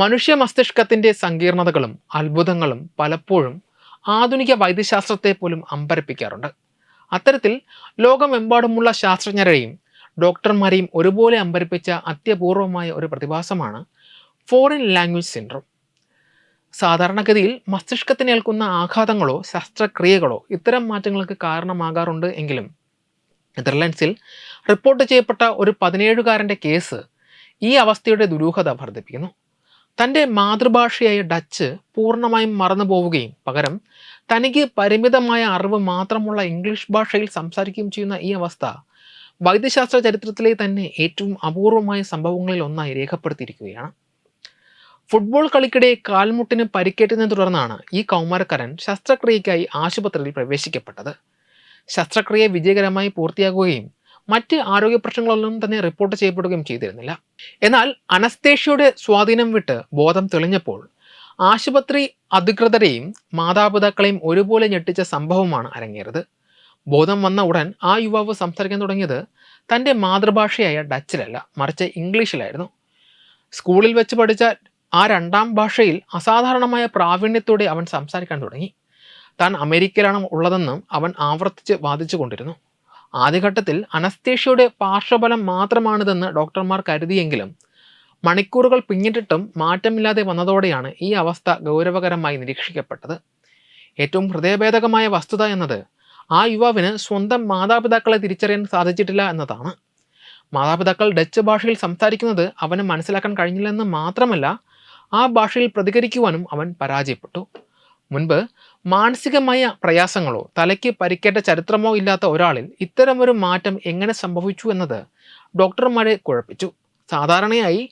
മനുഷ്യ മസ്തിഷ്കത്തിന്റെ സങ്കീർണതകളും അത്ഭുതങ്ങളും പലപ്പോഴും ആധുനിക വൈദ്യശാസ്ത്രത്തെ പോലും അമ്പരപ്പിക്കാറുണ്ട്. അത്തരത്തിൽ ലോകമെമ്പാടുമുള്ള ശാസ്ത്രജ്ഞരെയും ഡോക്ടർമാരെയും ഒരുപോലെ അമ്പരിപ്പിച്ച അത്യപൂർവമായ ഒരു പ്രതിഭാസമാണ് ഫോറിൻ ലാംഗ്വേജ് സിൻഡ്രോം. സാധാരണഗതിയിൽ മസ്തിഷ്കത്തിനേൽക്കുന്ന ആഘാതങ്ങളോ ശസ്ത്രക്രിയകളോ ഇത്തരം മാറ്റങ്ങൾക്ക് കാരണമാകാറുണ്ട് എങ്കിലും നെതർലൻഡ്സിൽ റിപ്പോർട്ട് ചെയ്യപ്പെട്ട ഒരു പതിനേഴുകാരന്റെ കേസ് ഈ അവസ്ഥയുടെ ദുരൂഹത വർദ്ധിപ്പിക്കുന്നു. തന്റെ മാതൃഭാഷയായ ഡച്ച് പൂർണമായും മറന്നു പോവുകയും പകരം തനിക്ക് പരിമിതമായ അറിവ് മാത്രമുള്ള ഇംഗ്ലീഷ് ഭാഷയിൽ സംസാരിക്കുകയും ചെയ്യുന്ന ഈ അവസ്ഥ വൈദ്യശാസ്ത്ര ചരിത്രത്തിലെ തന്നെ ഏറ്റവും അപൂർവമായ സംഭവങ്ങളിൽ ഒന്നായി രേഖപ്പെടുത്തിയിരിക്കുകയാണ്. ഫുട്ബോൾ കളിക്കിടെ കാൽമുട്ടിന് പരിക്കേറ്റതിനെ തുടർന്നാണ് ഈ കൗമാരക്കാരൻ ശസ്ത്രക്രിയയ്ക്കായി ആശുപത്രിയിൽ പ്രവേശിക്കപ്പെട്ടത്. ശസ്ത്രക്രിയ വിജയകരമായി പൂർത്തിയാകുകയും മറ്റ് ആരോഗ്യ പ്രശ്നങ്ങളൊന്നും തന്നെ റിപ്പോർട്ട് ചെയ്യപ്പെടുകയും ചെയ്തിരുന്നില്ല. എന്നാൽ അനസ്തേഷ്യയുടെ സ്വാധീനം വിട്ട് ബോധം തെളിഞ്ഞപ്പോൾ ആശുപത്രി അധികൃതരെയും മാതാപിതാക്കളെയും ഒരുപോലെ ഞെട്ടിച്ച സംഭവമാണ് അരങ്ങേറിയത്. ബോധം വന്ന ഉടൻ ആ യുവാവ് സംസാരിക്കാൻ തുടങ്ങിയത് തന്റെ മാതൃഭാഷയായ ഡച്ചിലല്ല മറിച്ച് ഇംഗ്ലീഷിലായിരുന്നു. സ്കൂളിൽ വെച്ച് പഠിച്ച ആ രണ്ടാം ഭാഷയിൽ അസാധാരണമായ പ്രാവീണ്യത്തോടെ അവൻ സംസാരിക്കാൻ തുടങ്ങി. താൻ അമേരിക്കയിലാണ് ഉള്ളതെന്നും അവൻ ആവർത്തിച്ച് വാദിച്ചു കൊണ്ടിരുന്നു ആദ്യഘട്ടത്തിൽ അനസ്തേഷ്യയുടെ പാർശ്വഫലം മാത്രമാണിതെന്ന് ഡോക്ടർമാർ കരുതിയെങ്കിലും മണിക്കൂറുകൾ പിന്നിട്ടിട്ടും മാറ്റമില്ലാതെ വന്നതോടെയാണ് ഈ അവസ്ഥ ഗൗരവകരമായി നിരീക്ഷിക്കപ്പെട്ടത്. ഏറ്റവും ഹൃദയഭേദകമായ വസ്തുത എന്നത് ആ യുവാവിന് സ്വന്തം മാതാപിതാക്കളെ തിരിച്ചറിയാൻ സാധിച്ചിട്ടില്ല എന്നതാണ്. മാതാപിതാക്കൾ ഡച്ച് ഭാഷയിൽ സംസാരിക്കുന്നത് അവന് മനസ്സിലാക്കാൻ കഴിഞ്ഞില്ലെന്ന് മാത്രമല്ല ആ ഭാഷയിൽ പ്രതികരിക്കുവാനും അവൻ പരാജയപ്പെട്ടു. മുൻപ് മാനസികമായ പ്രയാസങ്ങളോ തലയ്ക്ക് പരിക്കേറ്റ ചരിത്രമോ ഇല്ലാത്ത ഒരാളിൽ ഇത്തരമൊരു മാറ്റം എങ്ങനെ സംഭവിച്ചു എന്നത് ഡോക്ടർമാരെ കുഴപ്പിച്ചു. സാധാരണയായി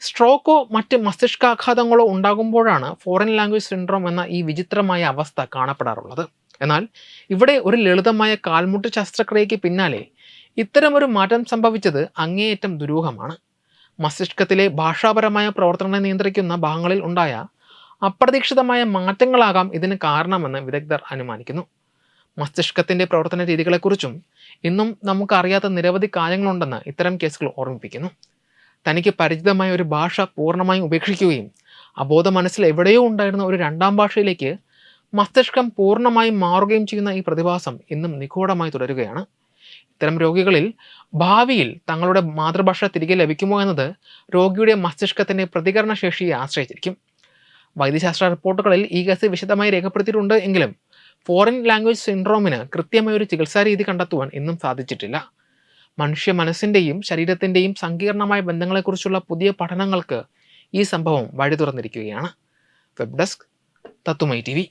സ്ട്രോക്കോ മറ്റ് മസ്തിഷ്കാഘാതങ്ങളോ ഉണ്ടാകുമ്പോഴാണ് ഫോറിൻ ലാംഗ്വേജ് സിൻഡ്രോം എന്ന ഈ വിചിത്രമായ അവസ്ഥ കാണപ്പെടാറുള്ളത്. എന്നാൽ ഇവിടെ ഒരു ലളിതമായ കാൽമുട്ട് ശസ്ത്രക്രിയയ്ക്ക് പിന്നാലെ ഇത്തരമൊരു മാറ്റം സംഭവിച്ചത് അങ്ങേയറ്റം ദുരൂഹമാണ്. മസ്തിഷ്കത്തിലെ ഭാഷാപരമായ പ്രവർത്തനങ്ങളെ നിയന്ത്രിക്കുന്ന ഭാഗങ്ങളിൽ ഉണ്ടായ അപ്രതീക്ഷിതമായ മാറ്റങ്ങളാകാം ഇതിന് കാരണമെന്ന് വിദഗ്ധർ അനുമാനിക്കുന്നു. മസ്തിഷ്കത്തിന്റെ പ്രവർത്തന രീതികളെക്കുറിച്ചും ഇന്നും നമുക്കറിയാത്ത നിരവധി കാര്യങ്ങളുണ്ടെന്ന് ഇത്തരം കേസുകൾ ഓർമ്മിപ്പിക്കുന്നു. തനിക്ക് പരിചിതമായ ഒരു ഭാഷ പൂർണമായും ഉപേക്ഷിക്കുകയും അബോധ മനസ്സിൽ എവിടെയോ ഉണ്ടായിരുന്ന ഒരു രണ്ടാം ഭാഷയിലേക്ക് മസ്തിഷ്കം പൂർണമായും മാറുകയും ചെയ്യുന്ന ഈ പ്രതിഭാസം ഇന്നും നിഗൂഢമായി തുടരുകയാണ്. ഇത്തരം രോഗികളിൽ ഭാവിയിൽ തങ്ങളുടെ മാതൃഭാഷ തിരികെ ലഭിക്കുമോ എന്നത് രോഗിയുടെ മസ്തിഷ്കത്തിന്റെ പ്രതികരണശേഷിയെ ആശ്രയിച്ചിരിക്കും. വൈദ്യശാസ്ത്ര റിപ്പോർട്ടുകളിൽ ഈ കേസ് വിശദമായി രേഖപ്പെടുത്തിയിട്ടുണ്ട് എങ്കിലും ഫോറിൻ ലാംഗ്വേജ് സിൻഡ്രോമിന് കൃത്യമായ ഒരു ചികിത്സാ രീതി കണ്ടെത്തുവാൻ ഇന്നും സാധിച്ചിട്ടില്ല. മനുഷ്യ മനസ്സിന്റെയും ശരീരത്തിന്റെയും സങ്കീർണമായ ബന്ധങ്ങളെക്കുറിച്ചുള്ള പുതിയ പഠനങ്ങൾക്ക് ഈ സംഭവം വഴി തുറന്നിരിക്കുകയാണ് വെബ് ഡെസ്ക് തത്തുമൈ ടി